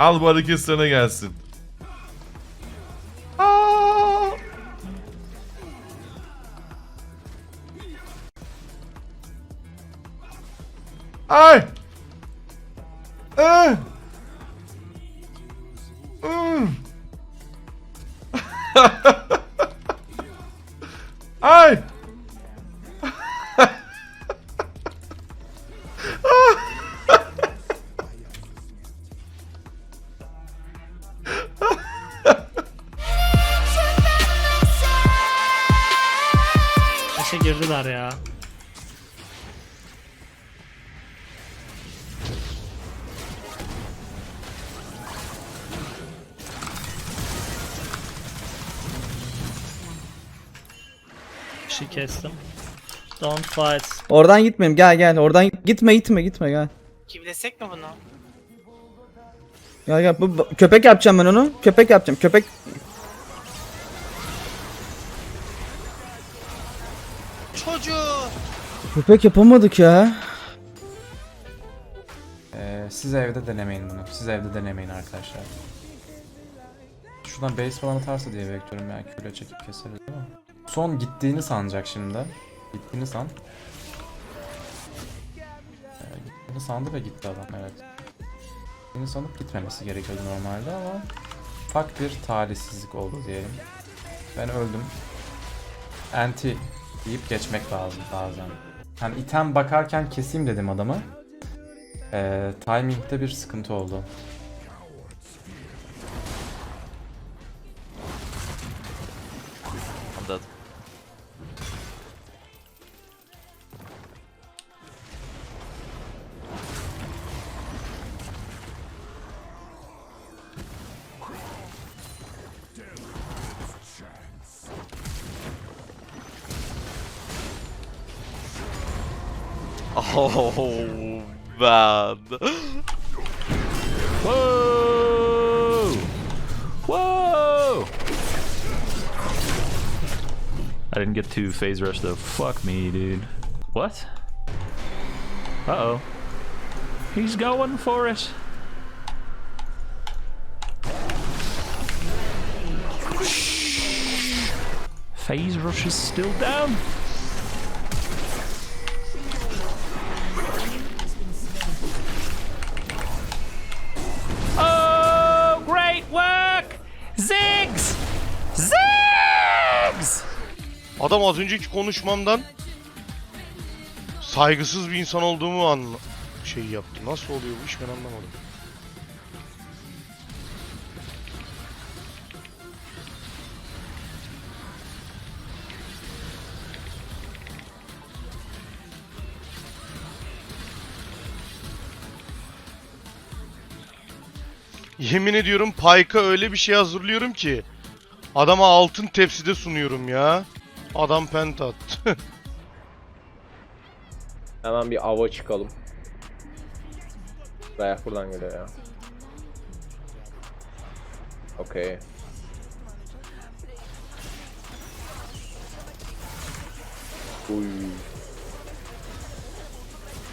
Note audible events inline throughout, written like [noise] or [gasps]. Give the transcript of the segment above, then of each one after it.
Al bu hareket sana gelsin. Ay! [laughs] Ay! Mm. Ay! Kişi kestim. Don't fight. Oradan gitmeyeyim gel gel oradan git- gitme gitme gitme gel. Kivlesek mi bunu? Gel gel bu, bu- köpek yapacağım ben onu. Köpek yapacağım. Köpek Çocuğu! köpek yapamadık ya. Ee, siz evde denemeyin bunu. Siz evde denemeyin arkadaşlar. Şuradan base falan atarsa diye bekliyorum yani küle çekip keseriz değil mi? Son gittiğini sanacak şimdi. Gittiğini san. Ee, gittiğini sandı ve gitti adam evet. Gittiğini sanıp gitmemesi gerekiyordu normalde ama ufak bir talihsizlik oldu diyelim. Ben öldüm. Anti deyip geçmek lazım bazen. Hani item bakarken keseyim dedim adamı. Ee, timing'de bir sıkıntı oldu. I'm Oh man. Whoa! Whoa! I didn't get to phase rush though. Fuck me, dude. What? Uh oh. He's going for it. Phase rush is still down. Adam az önceki konuşmamdan saygısız bir insan olduğumu an şey yaptı. Nasıl oluyor bu iş ben anlamadım. Yemin ediyorum Pike'a öyle bir şey hazırlıyorum ki adama altın tepside sunuyorum ya. Adam penta attı. [laughs] Hemen bir ava çıkalım. Dayak buradan geliyor ya. Okey. Uy.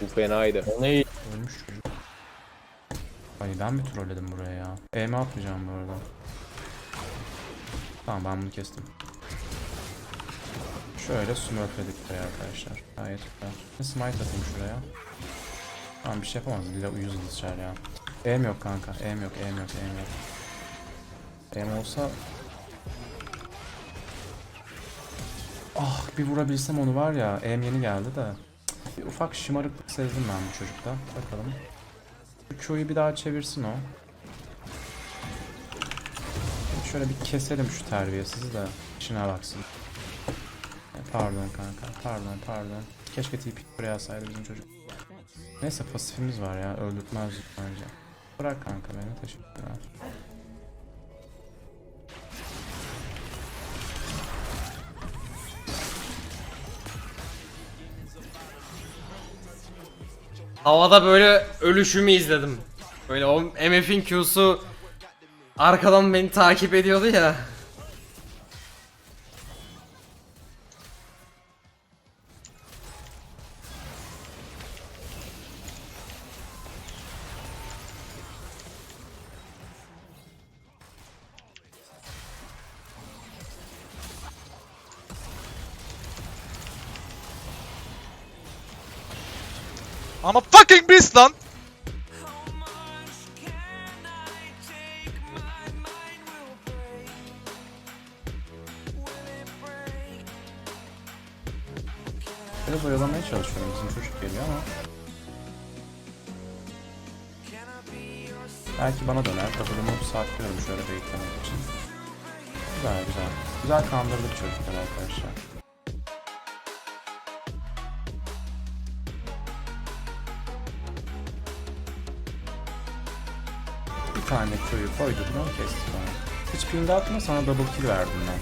Bu fenaydı. Ölmüş çocuk. Ay ben mi trolledim buraya ya? EM atmayacağım bu arada. Tamam ben bunu kestim. Şöyle smurfledik buraya arkadaşlar. Gayet güzel. Bir Smite atayım şuraya. Tamam bir şey yapamaz. Dile uyuz hızlıçar ya. EM yok kanka. EM yok, EM yok, EM yok. EM olsa... Ah bir vurabilsem onu var ya. EM yeni geldi de. Bir ufak şımarıklık sezdim ben bu çocukta. Bakalım. Q'yu bir daha çevirsin o. Şöyle bir keselim şu terbiyesizi de işine baksın. Pardon kanka, pardon pardon. Keşke TP buraya alsaydı bizim çocuk. Neyse pasifimiz var ya, öldürtmez bence. Bırak kanka beni, teşekkürler. Havada böyle ölüşümü izledim. Böyle o MF'in Q'su arkadan beni takip ediyordu ya. Ama fucking beast lan. Biraz oyalamaya çalışıyorum bizim çocuk geliyor ama. Belki bana döner. W'mu saklıyorum şöyle beklemek için. Güzel güzel. Güzel kandırdık çocuklar arkadaşlar. Bir tane köyü kestik onu. Hiç ping atma sana double kill verdim ben.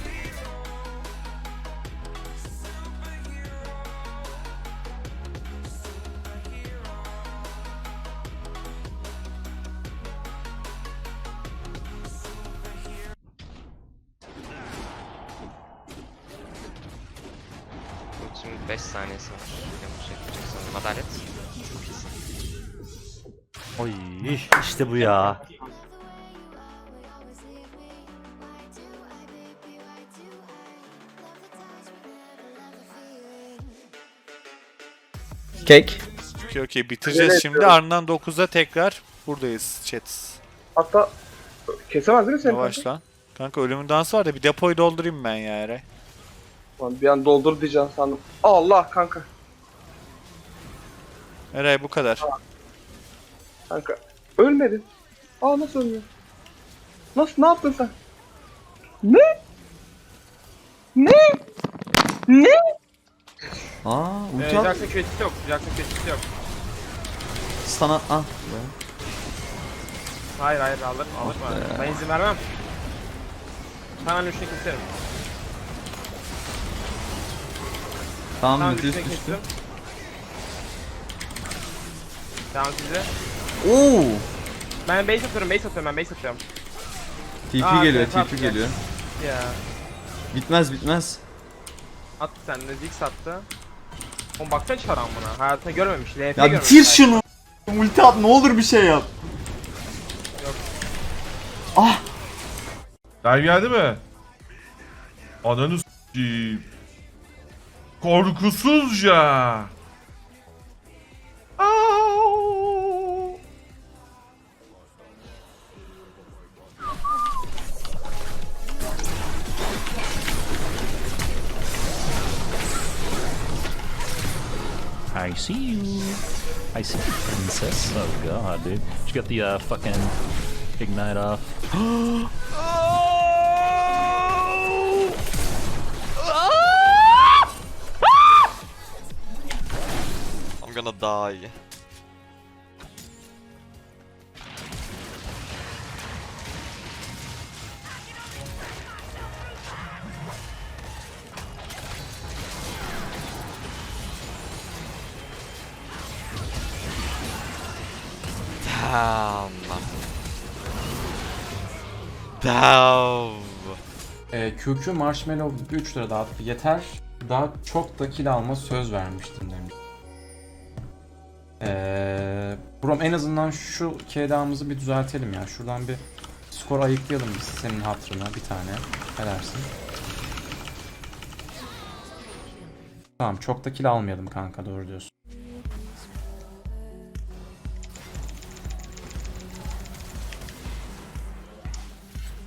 Şimdi 5 saniyesi var. Yanlış yapacaksın. Madalet. Oy işte bu ya. Kek. Okey okey bitireceğiz şimdi. Ardından 9'da tekrar buradayız chat. Hatta kesemez değil mi seni? Yavaş lan. Kanka ölümün dansı var da bir depoyu doldurayım ben ya Eray. Lan Bir an doldur diyeceğim sandım. Allah kanka. Eray bu kadar. Kanka. Ölmedin. Aa nasıl ölmüyor? Nasıl ne yaptın sen? Ne? Ne? Aa ulti at. Jackson kötüsü yok. Jackson kötüsü yok. Sana ah. Hayır hayır alır alır mı? Ben izin vermem. Hemen üçünü keserim. Tamam Tamam ulti üçünü kestim. Tamam size. Oo. Ben base atıyorum base atıyorum ben base atıyorum. TP Aa, geliyor, evet, TP atacak. geliyor. Ya. Bitmez bitmez. Attı sen de Ziggs attı. Oğlum baksana çaran buna. Hayatını görmemiş. LP Ya görmemiş. bitir şunu. Ulti at ne olur bir şey yap. Dive geldi mi? Ananı s**eyim. Korkusuzca. I see you. I see you, princess. Oh god, dude. Did you get the uh, fucking ignite off? [gasps] I'm gonna die. Damn. Damn. Ee, QQ Marshmallow 3 lira dağıttı. Yeter. Daha çok da kill alma söz vermiştim demiş. Ee, Brom en azından şu KDA'mızı bir düzeltelim ya. Şuradan bir skor ayıklayalım biz senin hatırına bir tane. Ne dersin? Tamam çok da kill almayalım kanka doğru diyorsun.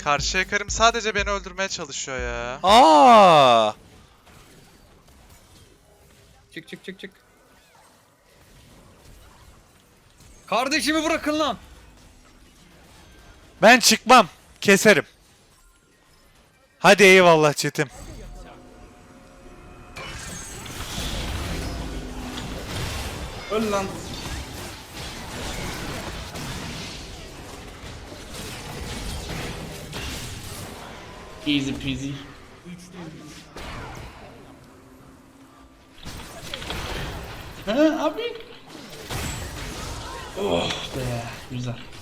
Karşı yakarım sadece beni öldürmeye çalışıyor ya. Aa! Çık çık çık çık. Kardeşimi bırakın lan. Ben çıkmam. Keserim. Hadi eyvallah çetim. Öl lan. Easy peasy. He abi. Oh be güzel.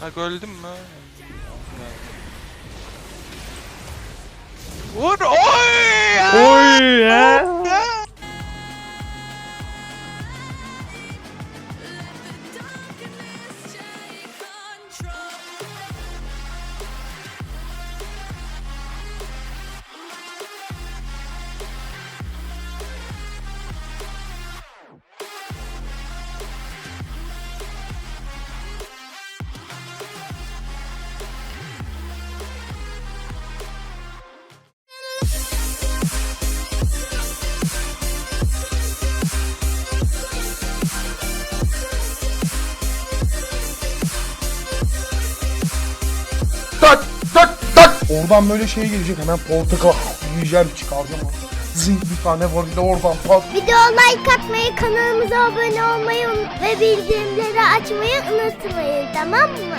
Kanka öldüm mü? Vur! Oy! Oy ya. Oradan böyle şey gelecek hemen portakal yiyeceğim çıkaracağım. Zing bir tane var bir de oradan pat. Video like atmayı, kanalımıza abone olmayı ve bildirimleri açmayı unutmayın tamam mı?